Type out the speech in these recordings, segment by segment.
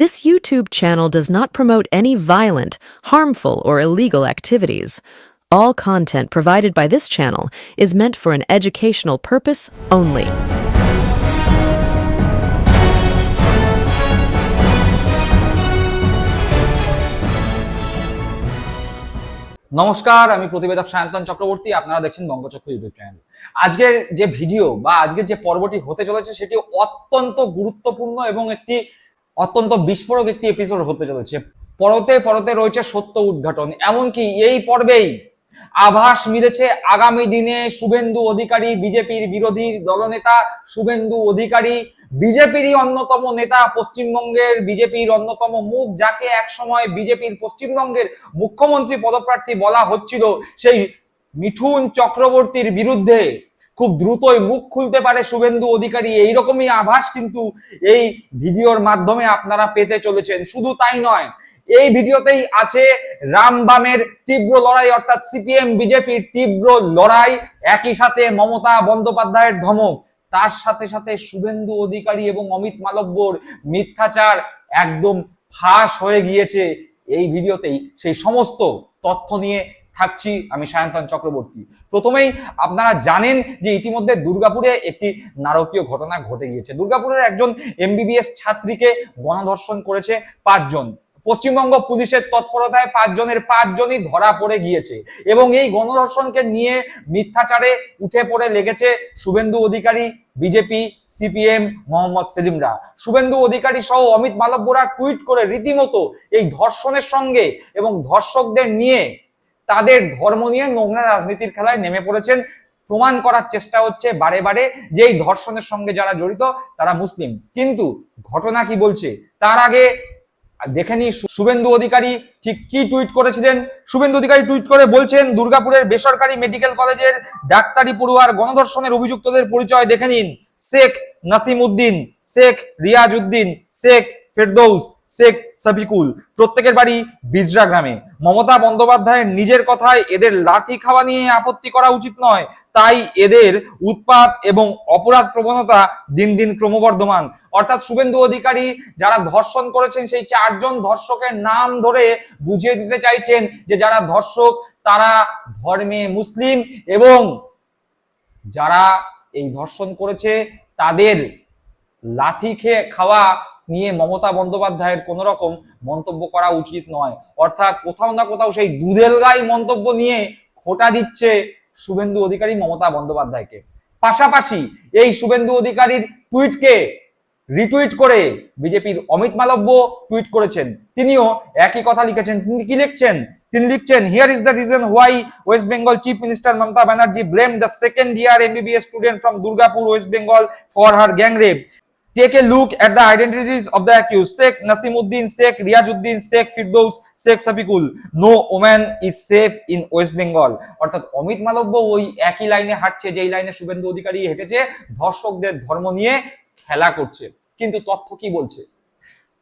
This YouTube channel does not promote any violent, harmful, or illegal activities. All content provided by this channel is meant for an educational purpose only. নমস্কার আমি প্রতিবেদক সায়ন্তন চক্রবর্তী আপনারা দেখছেন বঙ্গচক্ষু YouTube channel আজকের যে video বা আজকের যে পর্বটি হতে চলেছে সেটি অত্যন্ত গুরুত্বপূর্ণ এবং একটি অত্যন্ত বিস্ফোরক একটি এপিসোড হতে চলেছে। পরতে পরতে রয়েছে সত্য উদ্ঘাটন। এমনকি এই পর্বেই আভাস মিলেছে আগামী দিনে শুভেন্দু অধিকারী, বিজেপির বিরোধী দলনেতা, শুভেন্দু অধিকারী বিজেপিরই অন্যতম নেতা, পশ্চিমবঙ্গের বিজেপির অন্যতম মুখ, যাকে একসময় বিজেপির পশ্চিমবঙ্গের মুখ্যমন্ত্রী পদপ্রার্থী বলা হচ্ছিল, সেই মিঠুন চক্রবর্তীর বিরুদ্ধে। খুব দ্রুতই মুখ খুলতে পারে শুভেন্দু অধিকারী। এইরকমই আভাস কিন্তু এই ভিডিওর মাধ্যমে আপনারা পেতে চলেছেন। শুধু তাই নয়, এই ভিডিওতেই আছে রামবামের তীব্র লড়াই, অর্থাৎ সিপিএম, বিজেপির তীব্র লড়াই। একই সাথে মমতা বন্দ্যোপাধ্যায়ের ধমক। তার সাথে সাথে শুভেন্দু অধিকারী এবং অমিত মালব্যর মিথ্যাচার একদম ফাঁস হয়ে গিয়েছে এই ভিডিওতেই। সেই সমস্ত তথ্য নিয়ে থাকছি, আমি সায়ন্তন চক্রবর্তী। প্রথমেই আপনারা জানেন যে ইতিমধ্যে দুর্গাপুরে একটি নারকীয় ঘটনা ঘটে গিয়েছে। দুর্গাপুরের একজন এমবিবিএস ছাত্রীকে গণধর্ষণ করেছে পাঁচজন। পশ্চিমবঙ্গ পুলিশের তৎপরতায় পাঁচজনের পাঁচজনই ধরা পড়ে গিয়েছে এবং এই গণধর্ষণকে নিয়ে মিথ্যাচারে উঠে পড়ে লেগেছে শুভেন্দু অধিকারী, বিজেপি, সিপিএম, মোহাম্মদ সেলিমরা শুভেন্দু অধিকারী সহ অমিত মালব্যরা টুইট করে রীতিমতো এই ধর্ষণের সঙ্গে এবং ধর্ষকদের নিয়ে তাদের ধর্ম নিয়ে নোংরা রাজনীতির খেলায় নেমে পড়েছেন। প্রমাণ করার চেষ্টা হচ্ছে বারে বারে যে এই ধর্ষণের সঙ্গে যারা জড়িত, তারা মুসলিম। কিন্তু ঘটনা কি বলছে? তার আগে দেখে নি শুভেন্দু অধিকারী ঠিক কি টুইট করেছিলেন? শুভেন্দু অধিকারী টুইট করে বলছেন, দুর্গাপুরের বেসরকারি মেডিকেল কলেজের ডাক্তারি পড়ুয়ার গণধর্ষণের অভিযুক্তদের পরিচয় দেখে নিন। শেখ নাসিম উদ্দিন শেখ রিয়াজ উদ্দিন শেখ ফেরদৌস। শেখ সাবিকুল, প্রত্যেকের বাড়ি বিজরা গ্রামে। মমতা বন্দ্যোপাধ্যায়ের নিজের কথায় এদের লাথি খাওয়া নিয়ে আপত্তি করা উচিত নয়, তাই এদের উৎপাত এবং অপরাধ প্রবণতা দিন দিন ক্রমবর্ধমান। অর্থাৎ শুভেন্দু অধিকারী যারা ধর্ষণ করেছেন, সেই চারজন ধর্ষকের নাম ধরে বুঝিয়ে দিতে চাইছেন যে যারা ধর্ষক, তারা ধর্মে মুসলিম এবং যারা এই ধর্ষণ করেছে, তাদের লাথি খেয়ে খাওয়া নিয়ে মমতা বন্দ্যোপাধ্যায়ের কোন রকম মন্তব্য করা উচিত নয়। অর্থাৎ কোথাও না কোথাও সেই দুধেল গাই মন্তব্য নিয়ে খোটা দিচ্ছে শুভেন্দু অধিকারী মমতা বন্দ্যোপাধ্যায়কে। পাশাপাশি এই শুভেন্দু অধিকারীর টুইটকে রিটুইট করে বিজেপির অমিত মালব্য টুইট করেছেন। তিনিও একই কথা লিখেছেন। তিনি কি লিখছেন? তিনি লিখছেন here is the reason why West Bengal chief minister Mamata Banerjee blame the second year MBBS student from Durgapur West Bengal for her gang rape Take a look at the identities of the accused. Sheikh Nasimuddin, Sheikh Riajuddin, Sheikh Firdaus, Sheikh Sabikul. No woman is safe in West Bengal. অর্থাৎ অমিত মালব্য ওই একই লাইনে হাঁটছে যেই লাইনে শুভেন্দু অধিকারী হেঁটেছে ধর্ষকদের ধর্ম নিয়ে খেলা করছে কিন্তু তথ্য কি বলছে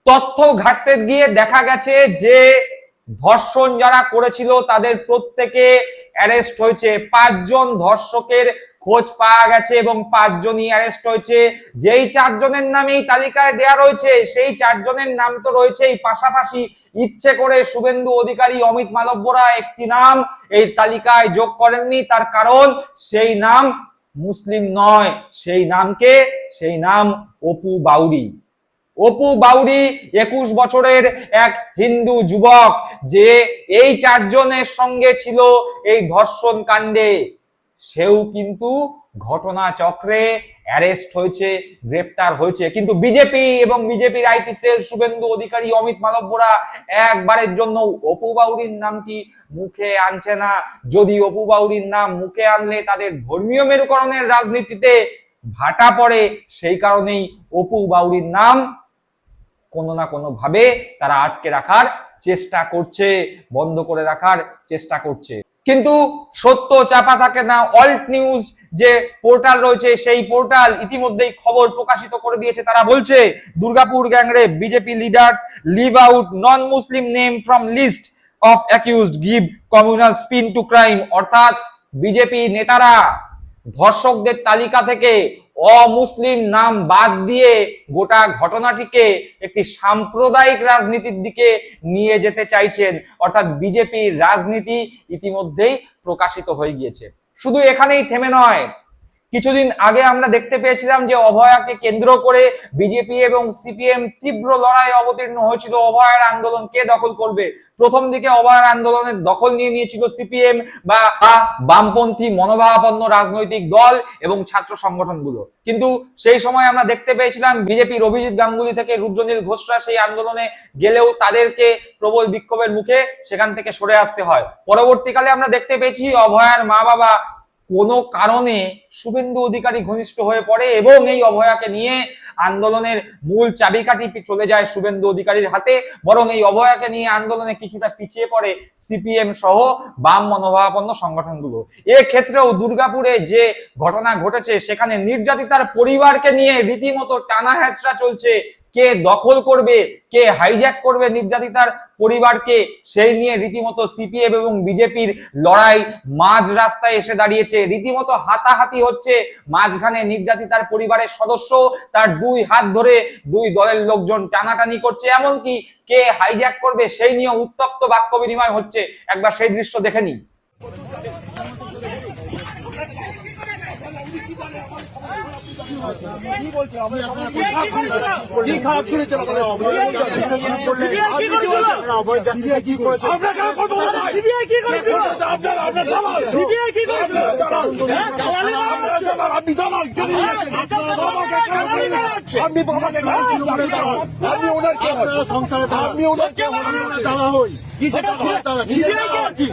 তথ্য ঘাটতে গিয়ে দেখা গেছে যে ধর্ষণ যারা করেছিল তাদের প্রত্যেকে অ্যারেস্ট হয়েছে পাঁচজন ধর্ষকের খোঁজ পাওয়া গেছে এবং পাঁচজনই অ্যারেস্ট হয়েছে। যেই চারজনের নাম এই তালিকায় দেয়া রয়েছে, সেই চারজনের নাম তো রয়েছেই। পাশাপাশি ইচ্ছে করে শুভেন্দু অধিকারী অমিত মালব্যরা একটি নাম এই তালিকায় যোগ করেননি। তার কারণ সেই নাম মুসলিম নয়। সেই নামকে, সেই নাম অপু বাউরি অপু বাউরি একুশ বছরের এক হিন্দু যুবক যে এই চারজনের সঙ্গে ছিল এই ধর্ষণ কাণ্ডে। সেও কিন্তু ঘটনা চক্রে অ্যারেস্ট হয়েছে, গ্রেপ্তার হয়েছে। কিন্তু বিজেপি এবং বিজেপির আইটি সেল শুভেন্দু অধিকারী, অমিত মালব্যরা একবারের জন্য অপু বাউরির নামটি মুখে আনছে না। যদি অপু বাউরির নাম মুখে আনলে তাদের ধর্মীয় মেরুকরণের রাজনীতিতে ভাটা পড়ে। সেই কারণেই অপু বাউরির নাম কোনো না কোনো ভাবে তারা আটকে রাখার চেষ্টা করছে, বন্ধ করে রাখার চেষ্টা করছে। কিন্তু সত্য চাপা থাকে না। অল্ট নিউজ যে পোর্টাল রয়েছে, সেই পোর্টাল ইতিমধ্যেই খবর প্রকাশিত করে দিয়েছে। তারা বলছে, Durgapur gang rape BJP leaders leave out non Muslim name from list of accused give communal spin to crime অর্থাৎ বিজেপি নেতারা, ধর্ষকদের তালিকা থেকে অমুসলিম নাম বাদ দিয়ে গোটা ঘটনাটিকে একটি সাম্প্রদায়িক রাজনীতির দিকে নিয়ে যেতে চাইছেন। অর্থাৎ বিজেপির রাজনীতি ইতিমধ্যেই প্রকাশিত হয়ে গিয়েছে। শুধু এখানেই থেমে নয় কিছুদিন আগে আমরা দেখতে পেয়েছিলাম যে অভয়াকে কেন্দ্র করে বিজেপি এবং সিপিএম তীব্র লড়াই অবতীর্ণ হয়েছিল। অভয়ার আন্দোলন কে দখল করবে? প্রথম দিকে অভয়ার আন্দোলনের দখল নিয়ে নিয়েছিল সিপিএম বা বামপন্থী মনোভাবাপন্ন রাজনৈতিক দল এবং ছাত্র সংগঠনগুলো। কিন্তু সেই সময় আমরা দেখতে পেয়েছিলাম বিজেপির অভিজিৎ গাঙ্গুলি থেকে রুদ্রনীল ঘোষরা সেই আন্দোলনে গেলেও তাদেরকে প্রবল বিক্ষোভের মুখে সেখান থেকে সরে আসতে হয়। পরবর্তীকালে আমরা দেখতে পেয়েছি অভয়ার মা বাবা কোনো কারণে শুভেন্দু অধিকারী ঘনিষ্ঠ হয়ে পড়ে এবং এই অভয়াকে নিয়ে আন্দোলনের মূল চাবিকাঠি চলে যায় শুভেন্দু অধিকারীর হাতে, বরং এই অভয়াকে নিয়ে আন্দোলনে কিছুটা পিছিয়ে পড়ে সিপিএম সহ বাম মনোভাবাপন্ন সংগঠনগুলো। এক্ষেত্রেও দুর্গাপুরে যে ঘটনা ঘটেছে, সেখানে নির্যাতিতার পরিবারকে নিয়ে রীতিমতো টানা হ্যাচড়া চলছে। কে দখল করবে, কে হাইজ্যাক করবে নির্যাতিতার পরিবারকে সেই নিয়ে রীতিমতো সিপিএম এবং বিজেপির লড়াই মাঝ রাস্তায় এসে দাঁড়িয়েছে। রীতিমতো হাতাহাতি হচ্ছে মাঝখানে নির্যাতিতার পরিবারের সদস্য। তার দুই হাত ধরে দুই দলের লোকজন টানাটানি করছে। এমনকি কে হাইজ্যাক করবে সেই নিয়ে উত্তপ্ত বাক্য বিনিময় হচ্ছে। একবার সেই দৃশ্য দেখে নিই কি খারাপ শুনেছে কি করেছে আপনার কেন কথা বলা হয়? আপনার আপনার দালাল কি করেছে? দালাল। আপনারা দালাল, আপনি দালাল? আপনি বাবাকে? আপনি দালাল। ওনার কে। আপনি ওনার কে হন? আমি ওনার দাদা হই কিসের দালাল? দাদা, কিসের দাদা? কি?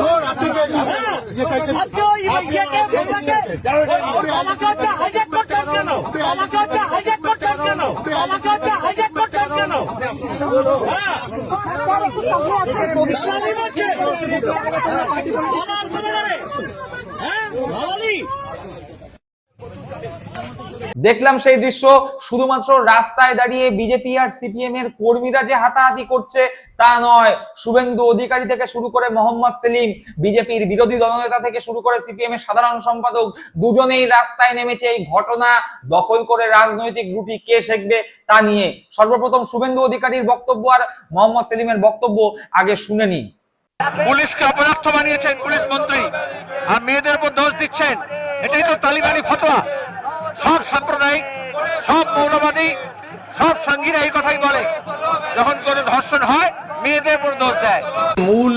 ধর, আপনি কে? ইয়ে চাইছেন? দেখলাম সেই দৃশ্য। শুধুমাত্র রাস্তায় দাঁড়িয়ে বিজেপি আর সিপিএম এর কর্মীরা যে হাতাহাতি করছে, তা নয়। শুভেন্দু অধিকারী থেকে শুরু করে মোহাম্মদ সেলিম বিজেপির বিরোধী দলনেতা থেকে শুরু করে সিপিএম এর সাধারণ সম্পাদক, দুজনেই রাস্তায় নেমেছে এই ঘটনা। দখল করে রাজনৈতিক রুটি কে শেখবে তা নিয়ে। সর্বপ্রথম শুভেন্দু অধিকারীর বক্তব্য আর মোহাম্মদ সেলিমের বক্তব্য আগে শুনে নিন। পুলিশকে অপদার্থ বানিয়েছেন পুলিশ মন্ত্রী। আর মেয়েদের উপর দোষ দিচ্ছেন। এটাই তো তালিবানি ফতোয়া। সব সাম্প্রদায়িক, সব মৌলবাদী, সব সঙ্গীরা এই কথাই বলে। যখন কোনো ধর্ষণ হয়, মেয়েদের উপর দোষ দেয়। মূল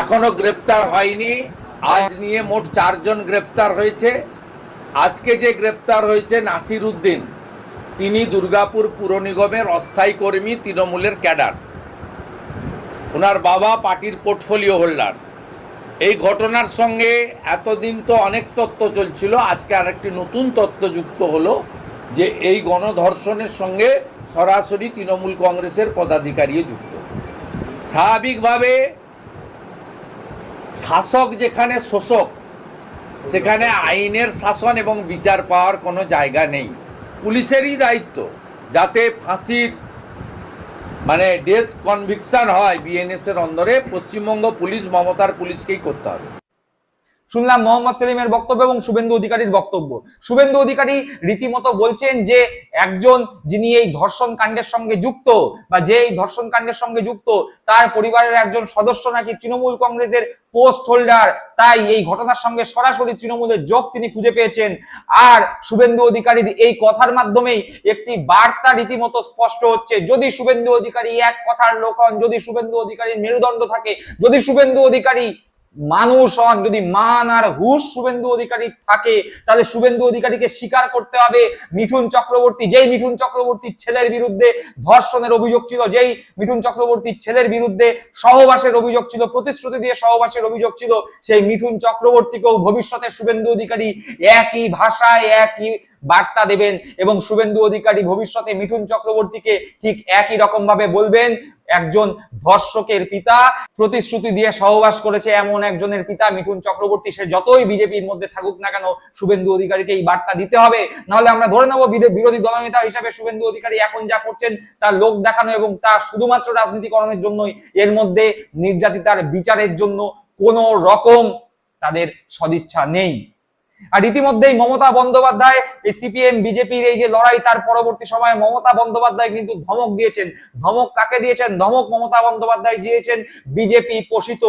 এখনও গ্রেপ্তার হয়নি। আজ নিয়ে মোট চারজন গ্রেপ্তার হয়েছে। আজকে যে গ্রেপ্তার হয়েছে নাসির উদ্দিন, তিনি দুর্গাপুর পুর নিগমের অস্থায়ী কর্মী তৃণমূলের ক্যাডার। ওনার বাবা পার্টির পোর্টফোলিও হোল্ডার। এই ঘটনার সঙ্গে এতদিন তো অনেক তত্ত্ব চলছিল, আজকে আরেকটি নতুন তত্ত্ব যুক্ত হলো যে এই গণধর্ষণের সঙ্গে সরাসরি তৃণমূল কংগ্রেসের পদাধিকারীও যুক্ত। স্বাভাবিকভাবে শাসক যেখানে শোষক, সেখানে আইনের শাসন এবং বিচার পাওয়ার কোনো জায়গা নেই। পুলিশেরই দায়িত্ব যাতে ফাঁসির মানে ডেথ কনভিকশন হয় বিএনএস এর অন্দরে পশ্চিমবঙ্গ পুলিশ মমতার পুলিশকেই করতে হবে। শুনলাম মোহাম্মদ সেলিমের বক্তব্য এবং শুভেন্দু অধিকারীর বক্তব্য। শুভেন্দু অধিকারী রীতিমতো বলছেন যে, একজন যিনি এই ধর্ষণ কাণ্ডের সঙ্গে যুক্ত বা যে এই ধর্ষণ কাণ্ডের সঙ্গে যুক্ত, তার পরিবারের একজন সদস্য নাকি তৃণমূল কংগ্রেসের পোস্ট হোল্ডার, তাই এই ঘটনার সঙ্গে সরাসরি তৃণমূলের যোগ তিনি খুঁজে পেয়েছেন। আর শুভেন্দু অধিকারীর এই কথার মাধ্যমেই একটি বার্তা রীতিমতো স্পষ্ট হচ্ছে। যদি শুভেন্দু অধিকারী এক কথার লোক হন, যদি শুভেন্দু অধিকারীর মেরুদণ্ড থাকে, যদি শুভেন্দু অধিকারী মানুষ হন, যদি মান আর হুশ শুভেন্দু অধিকারী থাকে, তাহলে শুভেন্দু অধিকারীকে স্বীকার করতে হবে। মিঠুন চক্রবর্তী, যেই মিঠুন চক্রবর্তীর ছেলের বিরুদ্ধে ধর্ষণের অভিযোগ ছিল, যেই মিঠুন চক্রবর্তীর ছেলের বিরুদ্ধে সহবাসের অভিযোগ ছিল, প্রতিশ্রুতি দিয়ে সহবাসের অভিযোগ ছিল, সেই মিঠুন চক্রবর্তীকেও ভবিষ্যতে শুভেন্দু অধিকারী একই ভাষায় একই বার্তা দেবেন এবং শুভেন্দু অধিকারী ভবিষ্যতে মিঠুন চক্রবর্তীকে ঠিক একই রকম ভাবে বলবেন। একজন ধর্ষকের পিতা প্রতিশ্রুতি দিয়ে সহবাস করেছে এমন একজনের পিতা মিঠুন চক্রবর্তী। সে যতই বিজেপির মধ্যে থাকুক না কেন, শুভেন্দু অধিকারীকে এই বার্তা দিতে হবে। নাহলে আমরা ধরে নেব বিরোধী দলনেতা হিসাবে শুভেন্দু অধিকারী এখন যা করছেন, তার লোক দেখানো এবং তা শুধুমাত্র রাজনীতিকরণের জন্যই, এর মধ্যে নির্যাতিতার বিচারের জন্য কোন রকম তাদের সদিচ্ছা নেই। আর ইতিমধ্যেই মমতা বন্দ্যোপাধ্যায়, এই সিপিএম বিজেপির এই যে লড়াই, তার পরবর্তী সময়ে মমতা বন্দ্যোপাধ্যায় কিন্তু ধমক দিয়েছেন। ধমক কাকে দিয়েছেন? ধমক মমতা বন্দ্যোপাধ্যায় দিয়েছেন বিজেপি পোষিত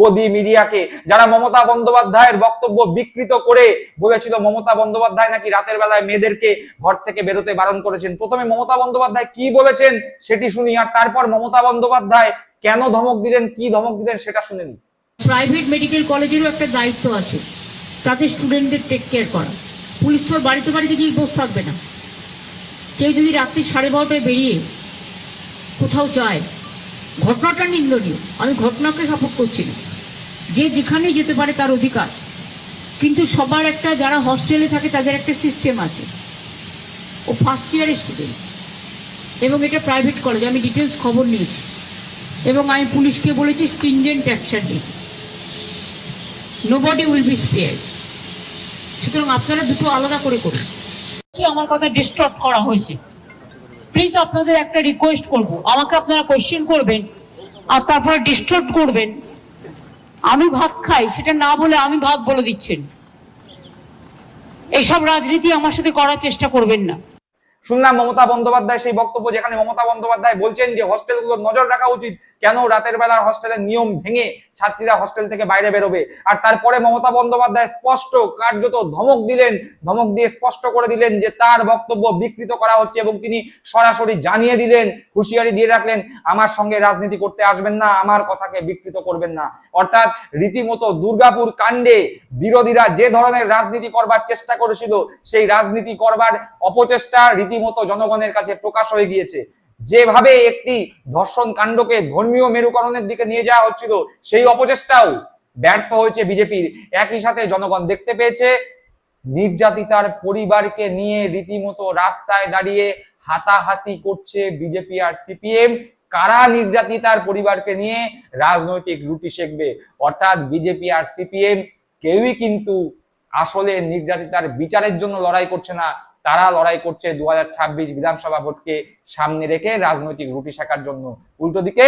গদি মিডিয়াকে। যারা মমতা বন্দ্যোপাধ্যায়ের বক্তব্য বিকৃত করে বলেছিল, মমতা বন্দ্যোপাধ্যায় নাকি রাতের বেলায় মেয়েদেরকে ঘর থেকে বেরোতে বারণ করেছেন। প্রথমে মমতা বন্দ্যোপাধ্যায় কি বলেছেন সেটি শুনি, আর তারপর মমতা বন্দ্যোপাধ্যায় কেন ধমক দিলেন, কি ধমক দিলেন সেটা শুনে নিই। প্রাইভেট মেডিকেল কলেজেরও একটা দায়িত্ব আছে। তাদের স্টুডেন্টদের টেক কেয়ার করা। পুলিশ তো বাড়িতে বাড়িতে গিয়ে বসে থাকবে না। কেউ যদি রাত্রি সাড়ে বারোটায় বেরিয়ে কোথাও যায়, ঘটনাটা নিন্দনীয়। আমি ঘটনাকে সাপোর্ট করছি না। যে যেখানেই যেতে পারে তার অধিকার। কিন্তু সবার একটা যারা হস্টেলে থাকে তাদের একটা সিস্টেম আছে। ও ফার্স্ট ইয়ারের স্টুডেন্ট এবং এটা প্রাইভেট কলেজ আমি ডিটেলস খবর নিয়েছি। এবং আমি পুলিশকে বলেছি স্ট্রিনজেন্ট অ্যাকশন নিতে নোবডি উইল বি স্পেয়ার সুতরাং আপনারা দুটো আলাদা করে করুন। যে আমার কথা ডিস্টর্ট করা হয়েছে। প্লিজ আপনাদের একটা রিকোয়েস্ট করব। আমাকে আপনারা কোয়েশ্চেন করবেন আর তারপরে ডিস্টর্ট করবেন। আমি ভাত খাই সেটা না বলে আমি ভাত বলে দিচ্ছেন। এইসব রাজনীতি আমার সাথে করার চেষ্টা করবেন না। শুনলাম মমতা বন্দ্যোপাধ্যায় সেই বক্তব্য যেখানে মমতা বন্দ্যোপাধ্যায় বলছেন যে হস্টেলগুলো নজর রাখা উচিত। কেন রাতের বেলার হস্টেলের নিয়ম ভেঙে ছাত্রীরা হস্টেল থেকে বাইরে বেরোবে? আর তারপরে মমতা বন্দ্যোপাধ্যায় স্পষ্ট কার্যত ধমক দিলেন, ধমক দিয়ে স্পষ্ট করে দিলেন যে তার বক্তব্য বিকৃত করা হচ্ছে এবং তিনি সরাসরি জানিয়ে দিলেন, হুঁশিয়ারি দিয়ে রাখলেন, আমার সঙ্গে রাজনীতি করতে আসবেন না, আমার কথাকে বিকৃত করবেন না। অর্থাৎ রীতিমতো দুর্গাপুর কাণ্ডে বিরোধীরা যে ধরনের রাজনীতি করবার চেষ্টা করেছিল, সেই রাজনীতি করবার অপচেষ্টা রীতিমতো জনগণের কাছে প্রকাশ হয়ে গিয়েছে। যেভাবে একটি ধর্ষণ কাণ্ডকে ধর্মীয় মেরুকরণের দিকে নিয়ে যাওয়া হচ্ছিল, সেই অপচেষ্টাও ব্যর্থ হয়েছে বিজেপির। একই সাথে জনগণ দেখতে পেয়েছে, নির্যাতিতার পরিবারকে নিয়ে রীতিমতো রাস্তায় দাঁড়িয়ে হাতাহাতি করছে বিজেপি আর সিপিএম। কারা নির্যাতিতার পরিবারকে নিয়ে রাজনৈতিক রুটি সেকবে? অর্থাৎ বিজেপি আর সিপিএম কেউই কিন্তু আসলে নির্যাতিতার বিচারের জন্য লড়াই করছে না। তারা লড়াই করছে দু হাজার ছাব্বিশ বিধানসভা ভোটকে সামনে রেখে রাজনৈতিক রুটি শাখার জন্য। উল্টো দিকে,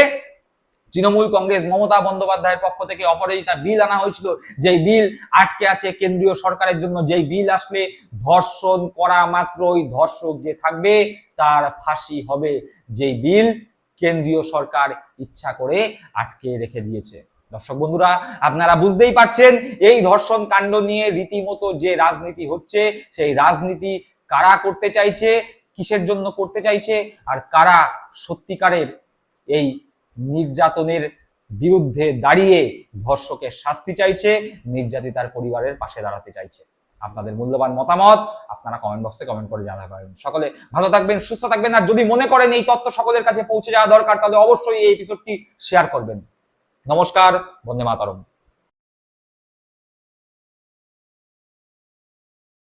তৃণমূল কংগ্রেস মমতা বন্দ্যোপাধ্যায়ের পক্ষ থেকে অপরাজিতা বিল আনা হয়েছিল। যেই বিল আটকে আছে কেন্দ্রীয় সরকারের জন্য, যেই বিল আসলে ধর্ষণ করা মাত্রই ধর্ষক যে থাকবে তার ফাঁসি হবে। যেই বিল কেন্দ্রীয় সরকার ইচ্ছা করে আটকে রেখে দিয়েছে। দর্শক বন্ধুরা, আপনারা বুঝতেই পারছেন, এই ধর্ষণ কাণ্ড নিয়ে রীতিমতো যে রাজনীতি হচ্ছে, সেই রাজনীতি কারা করতে চাইছে, কিসের জন্য করতে চাইছে, আর কারা সত্যিকারের এই নির্যাতনের বিরুদ্ধে দাঁড়িয়ে ধর্ষকের শাস্তি চাইছে, নির্যাতিতার পরিবারের পাশে দাঁড়াতে চাইছে? আপনাদের মূল্যবান মতামত আপনারা কমেন্ট বক্সে কমেন্ট করে জানাতে পারেন। সকলে ভালো থাকবেন, সুস্থ থাকবেন, আর যদি মনে করেন এই তথ্য সকলের কাছে পৌঁছে যাওয়া দরকার, তাহলে অবশ্যই এই এপিসোডটি শেয়ার করবেন। নমস্কার, বন্দে মাতরম।